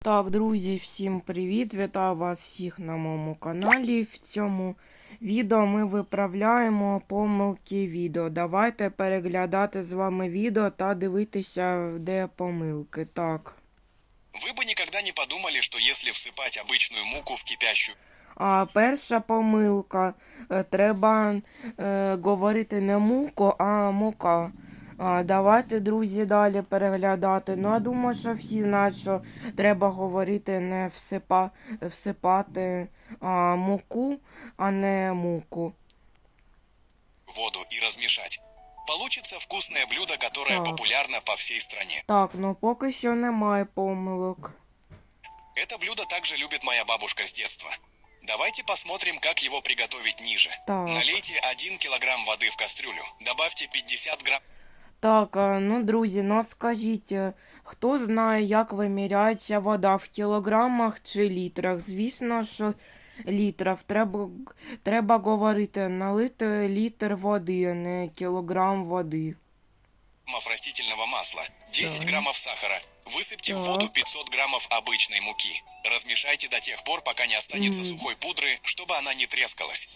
Так, друзі, всім привіт! Вітаю вас всіх на моєму каналі. В цьому відео ми виправляємо помилки відео. Давайте переглядати з вами відео та дивитися, де помилки. Так. Вы бы никогда не подумали, что если всыпать обычную муку в кипящую А перша помилка. Е, Треба е, говорити не муко, а мука. Давайте, друзі, далі переглядати. Ну, я думаю, що всі знають, що треба говорити не всипа, всипати а, муку, а не муку. воду и размешать, получится вкусное блюдо, которое Так. популярно по всей стране. Так, ну поки що немає помилок. Это блюдо также любит моя бабушка с детства. Давайте посмотрим, как его приготовить ниже. Так. Налейте 1 килограмм воды в кастрюлю, добавьте 50 грамм Так, а, ну, друзі, ну от скажіть, е, хто знає, як виміряється вода в кілограмах чи літрах? Звісно, що літрах. Треба, г- треба говорити, налити літр води, а не кілограм води. граммов растительного масла, 10 Так. граммов сахара. Высыпьте в Так. воду 500 граммов обычной муки. Размешайте до тех пор, пока не останется Мгм. сухой пудры, чтобы она не трескалась.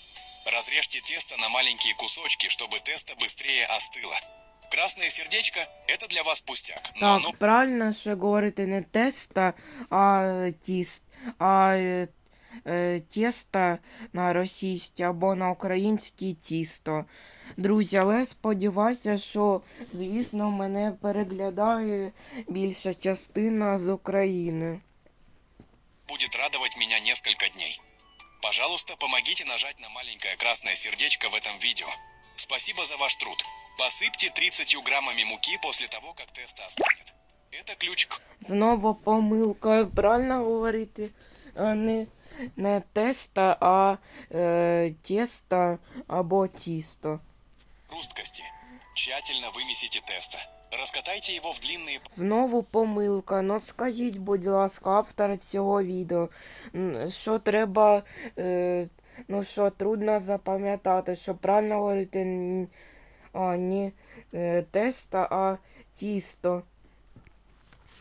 Разрежьте тесто на маленькие кусочки, чтобы тесто быстрее остыло. Красное сердечко – это для вас пустяк, но Так, оно правильно ще говорити не теста, а тіст, а е, е, тіста на російській або на українській тісто. Друзі, але сподіваюся, що, звісно, мене переглядає більша частина з України. будет радовать меня несколько дней. Пожалуйста, помогите нажать на маленькое красное сердечко в этом видео. Спасибо за ваш труд. Посыпьте 30 граммами муки после того, как тесто остынет. Это ключ к Знову помилка, правильно говорити, а не, не теста, а е, тіста або тісто. хрусткости. Тщательно вымесите тесто. Раскатайте его в длинные Знову помилка. Ну от скажіть, будь ласка, автор цього відео, м, що треба, е, ну що трудно запам'ятати, що правильно говорити н- а, не е, теста, а тісто.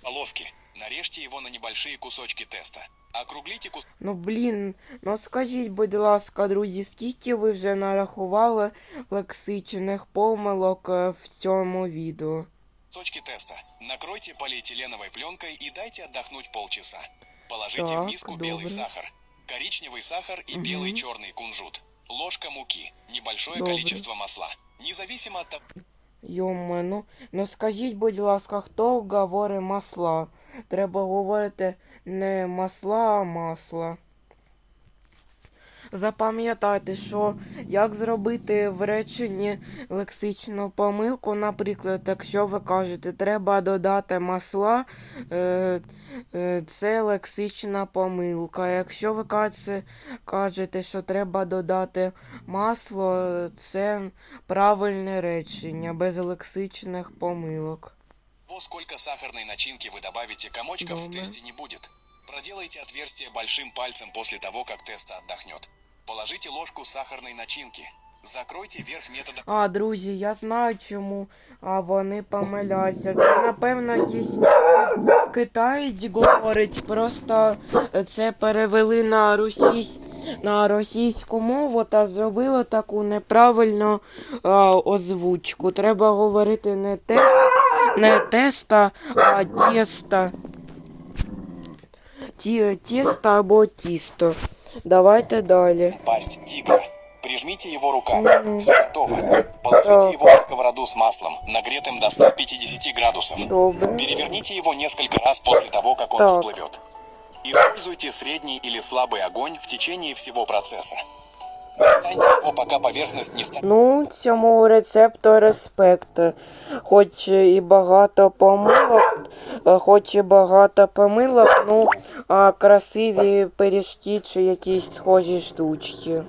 полоски. Нарежьте его на небольшие кусочки теста. Округлите кус... Ну блін, ну от скажіть, будь ласка, друзі, скільки ви вже нарахували лексичних помилок е, в цьому відео? кусочки теста. Накройте полиэтиленовой пленкой и дайте отдохнуть полчаса. Положите Так, в миску белый добре. сахар, коричневый сахар и Мгм. белый черный кунжут. Ложка муки, небольшое Добре. количество масла. Независимо от того, Йоме, ну, ну скажіть, будь ласка, хто говорить масла? Треба говорити не масла, а масла. Запам'ятайте, що як зробити в реченні лексичну помилку, наприклад, якщо ви кажете, треба додати масла, е, е, це лексична помилка. Якщо ви кажете, що треба додати масло, це правильне речення, без лексичних помилок. того, сколько сахарной начинки вы добавите, комочков в Добре. тесте не будет. Проделайте отверстие большим пальцем после того, как тесто отдохнет. Положите ложку сахарной начинки. Закройте верх метода А, друзі, я знаю чому а вони помиляються. Це, напевно, якийсь китаєць говорить, просто це перевели на, російсь... на російську мову та зробили таку неправильну а, озвучку. Треба говорити не тест, не теста, а тіста. Ті, тісто або тісто. Давайте далі. пасть тигра. Прижмите его руками. Мгм. Все готово. Положите его на сковороду с маслом, нагретым до 150 градусов. Добре. Переверните его несколько раз после того, как он Так. всплывет. Используйте средний или слабый огонь в течение всего процесса. Достаньте его, пока поверхность не станет Ну, цьому рецепту респект. Хоч і багато помилок, е, хоч і багато помилок, ну, а красиві пиріжки чи якісь схожі штучки.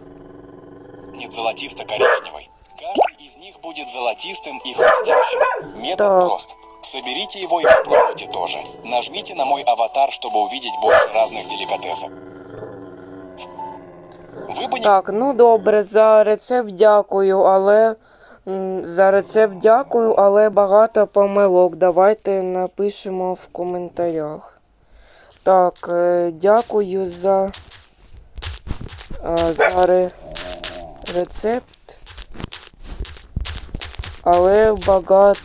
золотисто-коричневой. Каждый из них будет золотистым и хрустящим. Метод Так. прост. Соберите его и попробуйте тоже. Нажмите на мой аватар, чтобы увидеть больше разных деликатесов. Так, ну добре, за рецепт дякую, але за рецепт дякую, але багато помилок. Давайте напишемо в коментарях. Так, е, дякую за, за ре, рецепт. Але багато,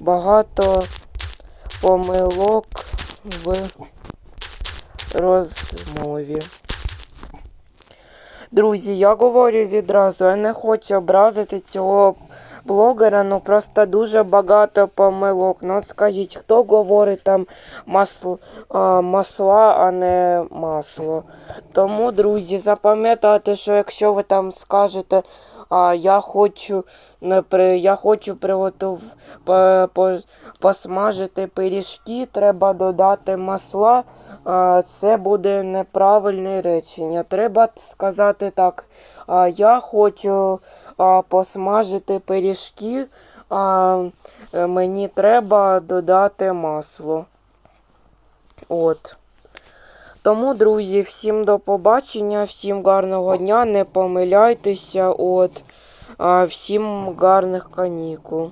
багато помилок в розмові. Друзі, я говорю відразу, я не хочу образити цього блогера, ну просто дуже багато помилок. Ну от скажіть, хто говорить там масло, а, масла, а не масло. Тому, друзі, запам'ятайте, що якщо ви там скажете, а, я хочу не при, я хочу приготов, по, по, посмажити пиріжки, треба додати масла. А, це буде неправильне речення. Треба сказати так. А, я хочу посмажити пиріжки, а е, мені треба додати масло. От. Тому, друзі, всім до побачення, всім гарного дня, не помиляйтеся, от, всім гарних канікул.